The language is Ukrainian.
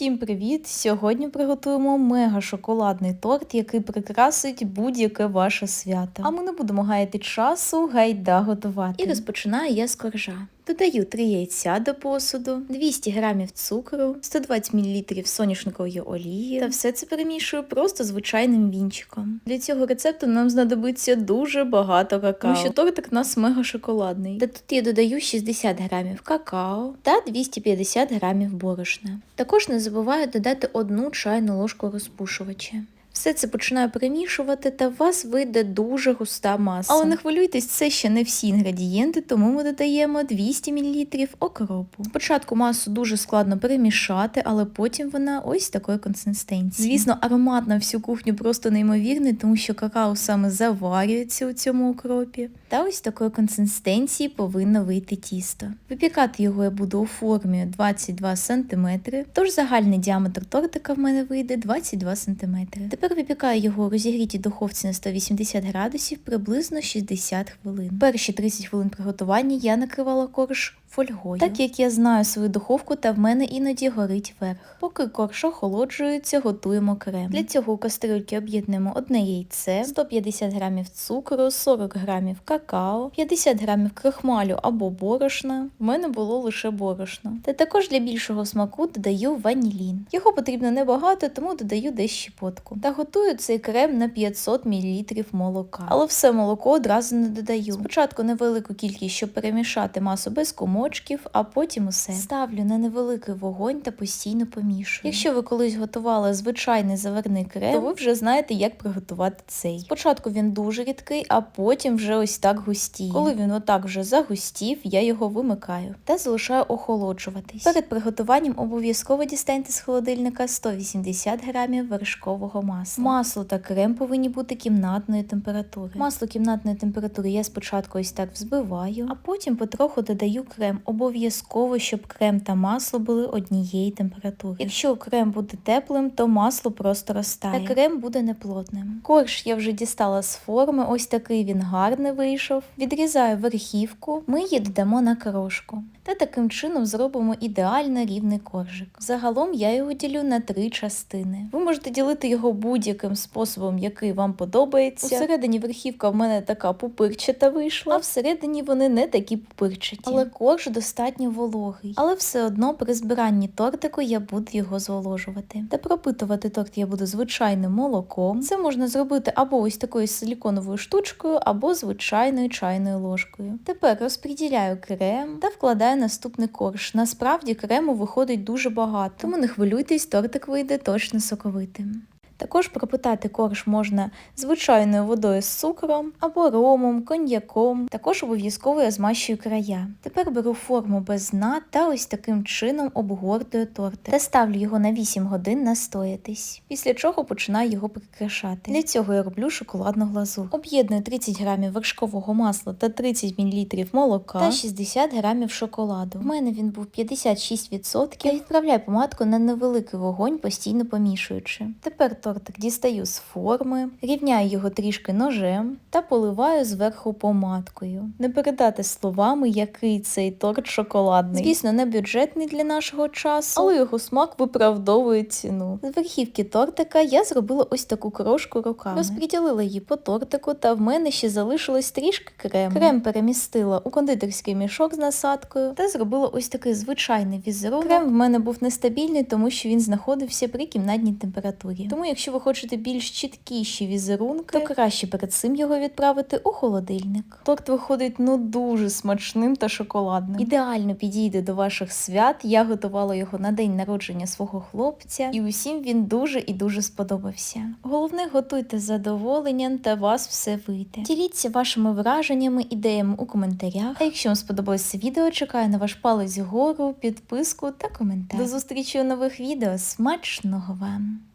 Всім привіт! Сьогодні приготуємо мега шоколадний торт, який прикрасить будь-яке ваше свято. А ми не будемо гаяти часу, гайда готувати. І розпочинаю я з коржа. Додаю 3 яйця до посуду, 200 г цукру, 120 мл соняшникової олії та все це перемішую просто звичайним вінчиком. Для цього рецепту нам знадобиться дуже багато какао, тому що тортик у нас мега шоколадний. Та тут я додаю 60 г какао та 250 г борошна. Також не забуваю додати одну чайну ложку розпушувача. Все це починаю перемішувати, та у вас вийде дуже густа маса. Але не хвилюйтесь, це ще не всі інгредієнти, тому ми додаємо 200 мл окропу. Спочатку масу дуже складно перемішати, але потім вона ось такої консистенції. Звісно, аромат на всю кухню просто неймовірний, тому що какао саме заварюється у цьому окропі. Та ось такої консистенції повинно вийти тісто. Випікати його я буду у формі 22 см, тож загальний діаметр тортика в мене вийде 22 см. Тепер випікаю його у розігрітій духовці на 180 градусів приблизно 60 хвилин. Перші 30 хвилин приготування я накривала корж фольгою, так як я знаю свою духовку та в мене іноді горить верх. Поки корж охолоджується, готуємо крем. Для цього у кастрюльки об'єднуємо одне яйце, 150 г цукру, 40 г какао, 50 г крахмалю або борошна. В мене було лише борошно. Та також для більшого смаку додаю ванілін. Його потрібно небагато, тому додаю десь щепотку. Та готую цей крем на 500 мл молока. Але все молоко одразу не додаю. Спочатку невелику кількість, щоб перемішати масу без комочків, а потім усе. Ставлю на невеликий вогонь та постійно помішую. Якщо ви колись готували звичайний заварний крем, то ви вже знаєте, як приготувати цей. Спочатку він дуже рідкий, а потім вже ось так густіє. Коли він отак вже загустів, я його вимикаю та залишаю охолоджуватись. Перед приготуванням обов'язково дістаньте з холодильника 180 грамів вершкового масла. Масло та крем повинні бути кімнатної температури. Масло кімнатної температури я спочатку ось так взбиваю, а потім потроху додаю крем. Обов'язково, щоб крем та масло були однієї температури. Якщо крем буде теплим, то масло просто розтає. Та крем буде неплотним. Корж я вже дістала з форми, ось такий він гарний вийшов. Відрізаю верхівку, ми її додамо на крошку. Та таким чином зробимо ідеально рівний коржик. Загалом я його ділю на три частини. Ви можете ділити його будь-яким способом, який вам подобається. Усередині верхівка в мене така пупирчата вийшла, а всередині вони не такі пупирчаті. Але корж достатньо вологий. Але все одно при збиранні тортику я буду його зволожувати. Та пропитувати торт я буду звичайним молоком. Це можна зробити або ось такою силіконовою штучкою, або звичайною чайною ложкою. Тепер розподіляю крем та вкладаю наступний корж. Насправді крему виходить дуже багато, тому не хвилюйтесь, тортик вийде точно соковитим. Також пропитати корж можна звичайною водою з цукром або ромом, коньяком. Також обов'язково я змащую края. Тепер беру форму без дна та ось таким чином обгортую тортик та ставлю його на 8 годин настоятись, після чого починаю його прикрашати. Для цього я роблю шоколадну глазур. Об'єдную 30 грамів вершкового масла та 30 мл молока та 60 грамів шоколаду. У мене він був 56%. Я відправляю помадку на невеликий вогонь, постійно помішуючи. Тепер тортик дістаю з форми, рівняю його трішки ножем та поливаю зверху помадкою. Не передати словами, який цей торт шоколадний. Звісно, не бюджетний для нашого часу, але його смак виправдовує ціну. З верхівки тортика я зробила ось таку крошку руками. Розподілила її по тортику, та в мене ще залишилось трішки крему. Крем перемістила у кондитерський мішок з насадкою та зробила ось такий звичайний візерунок. Крем в мене був нестабільний, тому що він знаходився при кімнатній температурі. Тому, якщо ви хочете більш чіткіші візерунки, то краще перед цим його відправити у холодильник. Торт виходить ну дуже смачним та шоколадним. Ідеально підійде до ваших свят. Я готувала його на день народження свого хлопця, і усім він дуже і дуже сподобався. Головне, готуйте з задоволенням та вас все вийде. Діліться вашими враженнями, ідеями у коментарях. А якщо вам сподобалось відео, чекаю на ваш палець вгору, підписку та коментар. До зустрічі у нових відео. Смачного вам!